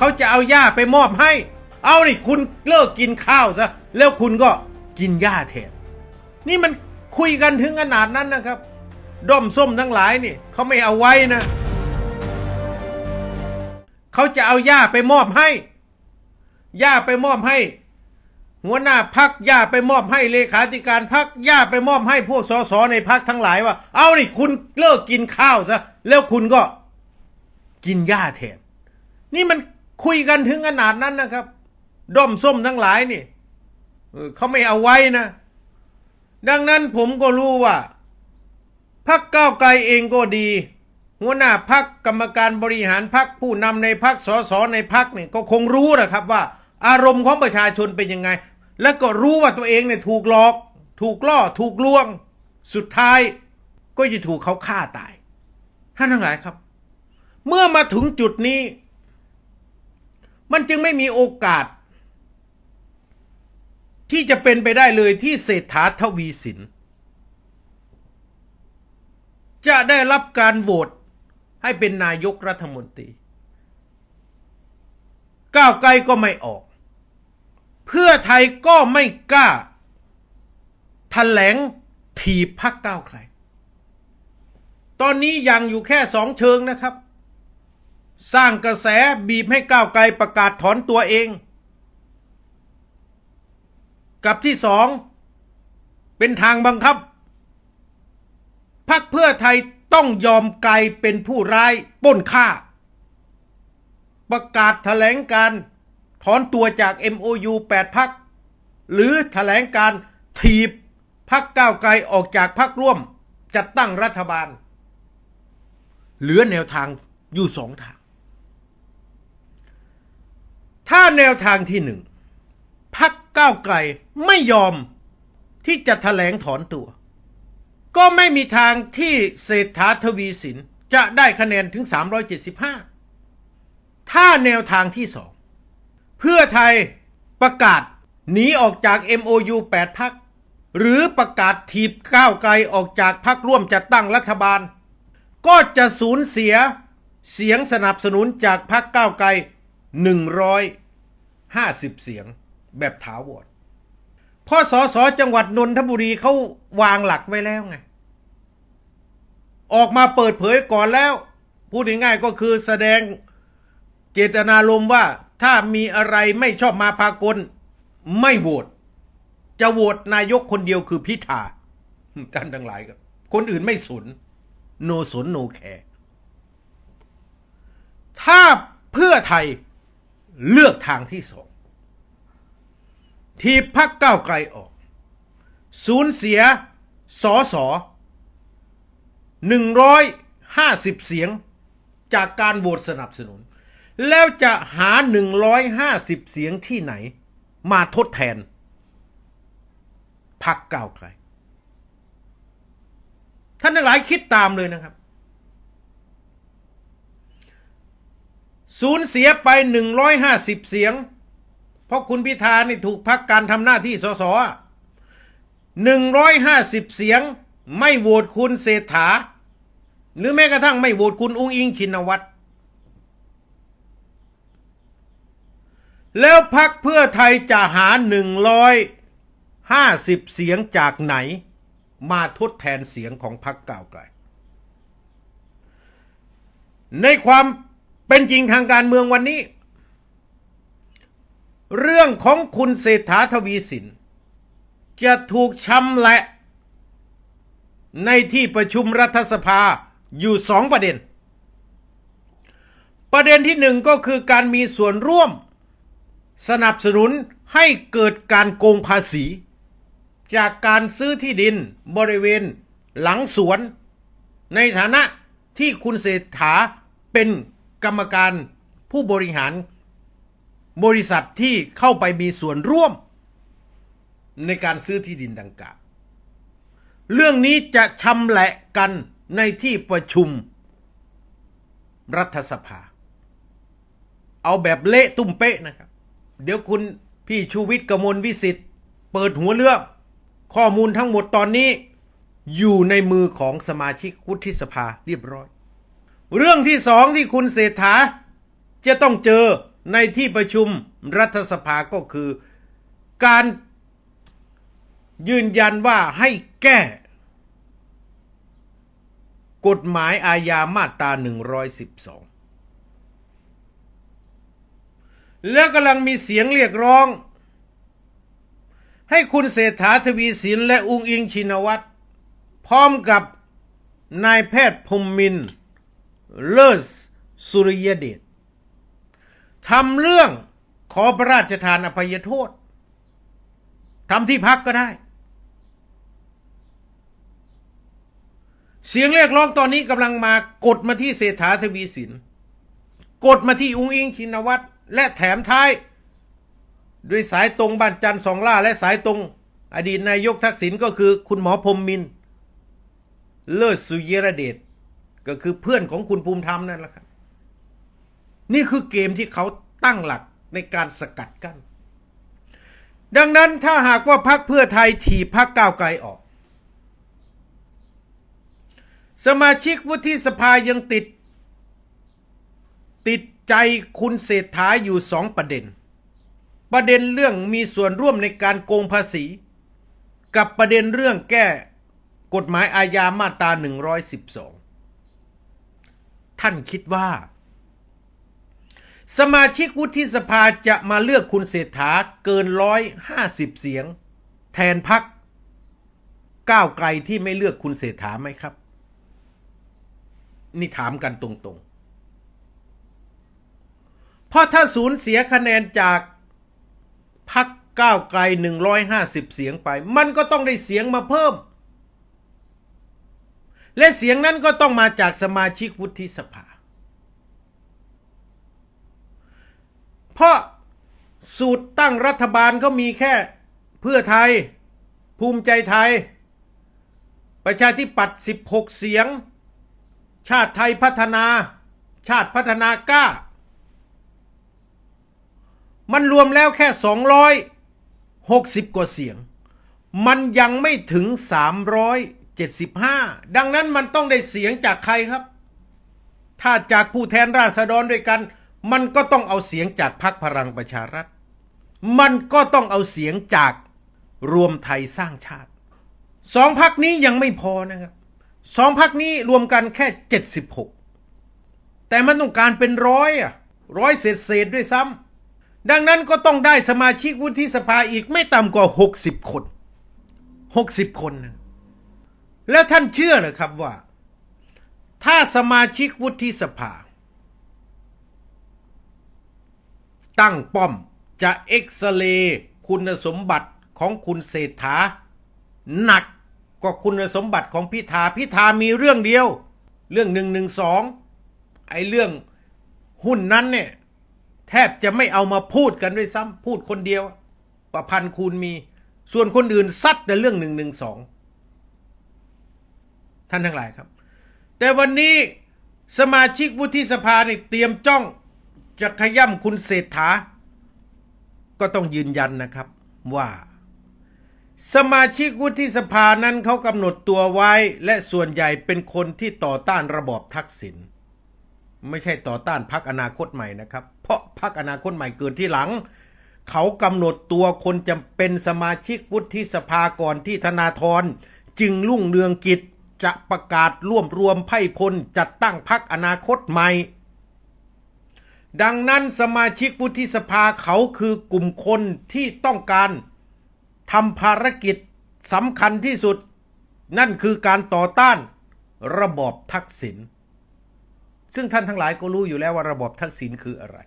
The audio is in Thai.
เขาจะเอาหญ้าไปมอบให้ เอานี่คุณเลิกกินข้าวซะแล้วคุณก็กินหญ้าแทนนี่มันคุยกันถึงขนาดนั้นนะครับ ด้อมส้มทั้งหลายนี่เขาไม่เอาไว้นะเขาจะเอาหญ้าไปมอบให้หญ้าไปมอบให้ หัวหน้าพักย่าไปมอบให้เลขาธิการพักย่าไปมอบให้พวกสสในพักทั้งหลายว่า เอานี่คุณเลิกกินข้าวซะแล้วคุณก็กินหญ้าแทนนี่มัน คุยกันถึงขนาดนั้นนะครับ ด้อมส้มทั้งหลายนี่เขาไม่เอาไว้นะ ดังนั้นผมก็รู้ว่าพักก้าวไกลเองก็ดี หัวหน้าพักกรรมการบริหารพักผู้นำในพักสสในพักเนี่ยก็คงรู้นะครับว่า อารมณ์ของประชาชนเป็นยังไง และก็รู้ว่าตัวเองเนี่ยถูกหลอก ถูกล่อถูกลวง สุดท้ายก็จะถูกเขาฆ่าตายท่านทั้งหลายครับ เมื่อมาถึงจุดนี้ มันจึงไม่มีโอกาส ที่จะเป็นไปได้เลยที่เศรษฐาทวีสิน จะได้รับการโหวตให้เป็นนายกรัฐมนตรี ก้าวไกลก็ไม่ออก เพื่อไทยก็ไม่กล้าถแถลงถีบพักก้าวไกล ตอนนี้ยังอยู่แค่สองเชิงนะครับ สร้างกระแสบีบให้ก้าวไกลประกาศถอนตัวเอง กับที่สองเป็นทางบังคับพักเพื่อไทยต้องยอมกลายเป็นผู้ร้ายป้นฆ่า ประกาศแถลงการถอนตัวจาก MOU 8พัก หรือแถลงการถีบพักก้าวไกลออกจากพักร่วมจัดตั้งรัฐบาล เหลือแนวทางอยู่สองทาง ถ้าแนวทางที่หนึ่งพักก้าวไกลไม่ยอมที่จะแถลงถอนตัว ก็ไม่มีทางที่เศรษฐาทวีสินจะได้คะแนนถึง 375 ถ้าแนวทางที่สองเพื่อไทยประกาศหนีออกจาก MOU 8 พัก หรือประกาศถีบก้าวไกลออกจากพักร่วมจัดตั้งรัฐบาล ก็จะสูญเสียเสียงสนับสนุนจากพักก้าวไกล 50 เสียงแบบถาวรเพราะสสจังหวัดนนทบุรีเขาวางหลักไว้แล้วไง ออกมาเปิดเผยก่อนแล้ว พูดง่ายๆก็คือแสดงเจตนารมณ์ว่าถ้ามีอะไรไม่ชอบมาพากล ไม่โหวตจะโหวตนายกคนเดียวคือพิธาท่านทั้งหลายครับ คนอื่นไม่สน โนสนโนแคร์ถ้าเพื่อไทย เลือกทางที่สองทีพักก้าวไกลออก สูญเสียสอสอหนึ่งร้อยห้าสิบเสียงจากการโหวตสนับสนุน แล้วจะหาหนึ่งร้อยห้าสิบเสียงที่ไหน มาทดแทนพักก้าวไกล ท่านหลายคิดตามเลยนะครับ สูญเสียไปหนึ่งร้อยห้าสิบเสียง เพราะคุณพิธานี่ถูกพักการทำหน้าที่สสหนึ่งร้อยห้าสิบเสียงไม่โหวตคุณเศรษฐา หรือแม้กระทั่งไม่โหวตคุณอุ้งอิงชินวัตรแล้วพักเพื่อไทยจะหาหนึ่งร้อยห้าสิบเสียงจากไหน มาทดแทนเสียงของพักก้าวไกล ในความ เป็นจริงทางการเมืองวันนี้ เรื่องของคุณเศรษฐาทวีสิน จะถูกชำและในที่ประชุมรัฐสภาอยู่สองประเด็น ประเด็นที่หนึ่งก็คือการมีส่วนร่วม สนับสนุนให้เกิดการโกงภาษี จากการซื้อที่ดินบริเวณหลังสวน ในฐานะที่คุณเศรษฐาเป็น กรรมการผู้บริหารบริษัทที่เข้าไปมีส่วนร่วม ในการซื้อที่ดินดังกล่าว เรื่องนี้จะชำแหละกันในที่ประชุมรัฐสภา เอาแบบเละตุ้มเป๊ะนะครับ เดี๋ยวคุณพี่ชูวิทย์กมลวิสิทธิ์ เปิดหัวเรื่อง ข้อมูลทั้งหมดตอนนี้ อยู่ในมือของสมาชิกวุฒิสภาเรียบร้อย เรื่องที่สองที่คุณเศรษฐาจะต้องเจอในที่ประชุมรัฐสภาก็คือการยืนยันว่าให้แก้ กฎหมายอาญามาตรา 112 แล้วกำลังมีเสียงเรียกร้อง ให้คุณเศรษฐาทวีสินและอุงอิงชินวัตรพร้อมกับนายแพทย์พรมมินทร์ เลิศสุริยเดชทำเรื่องขอพระราชทานอภัยโทษทำที่พักก็ได้ เสียงเรียกร้องตอนนี้กำลังมากดมาที่เศรษฐาทวีสิน กดมาที่อุ้งอิงชินวัตรและแถมท้าย ด้วยสายตรงบ้านจันทร์สองล่าและสายตรง อดีตนายกทักษิณก็คือคุณหมอพรมมินทร์เลิศสุเยระเดช ก็คือเพื่อนของคุณภูมิธรรมนั่นแหละครับ นี่คือเกมที่เขาตั้งหลักในการสกัดกั้น ดังนั้นถ้าหากว่าพักเพื่อไทยถีบพักก้าวไกลออก สมาชิกวุฒิสภายังติด ติดใจคุณเศรษฐาอยู่สองประเด็น ประเด็นเรื่องมีส่วนร่วมในการโกงภาษี กับประเด็นเรื่องแก้กฎหมายอาญามาตรา112 ท่านคิดว่า สมาชิกวุฒิสภาจะมาเลือกคุณเศรษฐาเกินร้อยห้าสิบเสียง แทนพักก้าวไกลที่ไม่เลือกคุณเศรษฐาไหมครับ นี่ถามกันตรงๆ เพราะถ้าสูญเสียคะแนนจากพักก้าวไกลหนึ่งร้อยห้าสิบเสียงไป มันก็ต้องได้เสียงมาเพิ่ม และเสียงนั้นก็ต้องมาจากสมาชิกวุฒิสภา เพราะสูตรตั้งรัฐบาลก็มีแค่เพื่อไทย ภูมิใจไทย ประชาธิปัตย์16 เสียง ชาติไทยพัฒนา ชาติพัฒนากล้า มันรวมแล้วแค่ 260 กว่าเสียง มันยังไม่ถึง 375 ดังนั้นมันต้องได้เสียงจากใครครับ ถ้าจากผู้แทนราษฎรด้วยกัน มันก็ต้องเอาเสียงจากพรรคพลังประชารัฐ มันก็ต้องเอาเสียงจากรวมไทยสร้างชาติสองพักนี้ยังไม่พอนะครับสองพักนี้รวมกันแค่ 76 แต่มันต้องการเป็นร้อยอะร้อยเศษเศษด้วยซ้ำดังนั้นก็ต้องได้สมาชิกวุฒิสภาอีกไม่ต่ำกว่า 60 คน 60 คนนะ แล้วท่านเชื่อเหรอครับว่า ถ้าสมาชิกวุฒิสภา ตั้งป้อมจะเอ็กซเรย์คุณสมบัติของคุณเศรษฐา หนักกว่าคุณสมบัติของพิธาพิธามีเรื่องเดียว เรื่องหนึ่งหนึ่งสองไอ้เรื่องหุ้นนั้นเนี่ย แทบจะไม่เอามาพูดกันด้วยซ้ำพูดคนเดียว ประพันธ์คูณมี ส่วนคนอื่นซัดแต่เรื่องหนึ่งหนึ่งสอง ท่านทั้งหลายครับ แต่วันนี้สมาชิกวุฒิสภาเนี่เตรียมจ้องจะขย่ำคุณเศรษฐา ก็ต้องยืนยันนะครับว่า สมาชิกวุฒิสภานั้นเขากำหนดตัวไว้ และส่วนใหญ่เป็นคนที่ต่อต้านระบอบทักษิณไม่ใช่ต่อต้านพักอนาคตใหม่นะครับ เพราะพักอนาคตใหม่เกิดที่หลัง เขากำหนดตัวคนจำเป็นสมาชิกวุฒิสภาก่อนที่ธนาธรจึงรุ่งเรืองกิจ จะประกาศร่วมรวมไพ่พลจัดตั้งพักอนาคตใหม่ ดังนั้นสมาชิกวุฒิสภาเขาคือกลุ่มคนที่ต้องการทำภารกิจสำคัญที่สุด นั่นคือการต่อต้านระบอบทักษิณซึ่งท่านทั้งหลายก็รู้อยู่แล้วว่าระบอบทักษิณคืออะไร